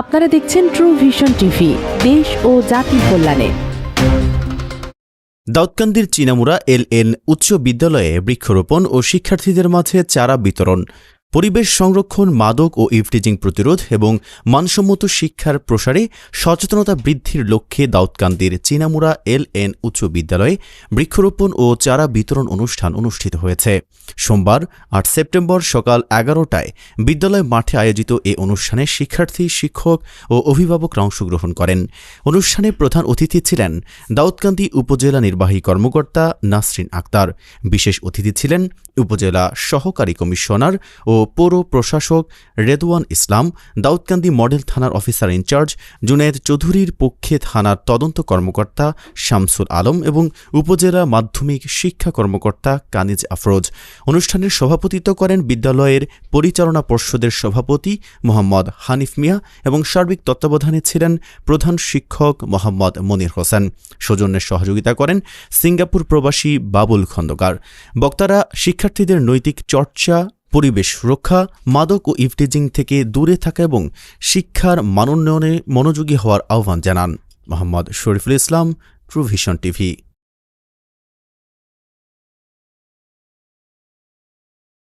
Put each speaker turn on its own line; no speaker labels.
আপনারা দেখছেন true vision TV দেশ ও জাতির কল্যাণে।
দাউদকান্দির চিনামুরা এল এন উচ্চ বিদ্যালয়ে বৃক্ষরোপণ ও শিক্ষার্থীদের মাঝে চারা বিতরণ। পরিবেশ সংরক্ষণ, মাদক ও ইভটিজিং প্রতিরোধ এবং মানসম্মত শিক্ষার প্রসারে সচেতনতা বৃদ্ধির লক্ষ্যে দাউদকান্দির চিনামুরা এল এন উচ্চ বিদ্যালয়ে বৃক্ষরোপণ ও চারা বিতরণ অনুষ্ঠান অনুষ্ঠিত হয়েছে। সোমবার, আট সেপ্টেম্বর সকাল এগারোটায় বিদ্যালয় মাঠে আয়োজিত এ অনুষ্ঠানে শিক্ষার্থী, শিক্ষক ও অভিভাবকরা অংশগ্রহণ করেন। অনুষ্ঠানে প্রধান অতিথি ছিলেন দাউদকান্দি উপজেলা নির্বাহী কর্মকর্তা নাসরিন আক্তার। বিশেষ অতিথি ছিলেন উপজেলা সহকারী কমিশনার ও পৌর প্রশাসক রেদওয়ান ইসলাম, দাউদকান্দি মডেল থানার অফিসার ইনচার্জ জুনায়েদ চৌধুরীর পক্ষে থানার তদন্ত কর্মকর্তা শামসুল আলম এবং উপজেলা মাধ্যমিক শিক্ষা কর্মকর্তা কানিজ আফরোজ। অনুষ্ঠানের সভাপতিত্ব করেন বিদ্যালয়ের পরিচালনা পর্ষদের সভাপতি মোহাম্মদ হানিফ মিয়া এবং সার্বিক তত্ত্বাবধানে ছিলেন প্রধান শিক্ষক মোহাম্মদ মনির হোসেন। সৌজন্যের সহযোগিতা করেন সিঙ্গাপুর প্রবাসী বাবুল খন্দকার। বক্তারা শিক্ষার্থীদের নৈতিক চর্চা পরিবেশ সুরক্ষা, মাদক ও ইভটিজিং থেকে দূরে থাকা এবং শিক্ষার মানোন্নয়নে মনোযোগী হওয়ার আহ্বান জানান মোহাম্মদ শরীফুল ইসলাম ট্রুভিশন টিভি।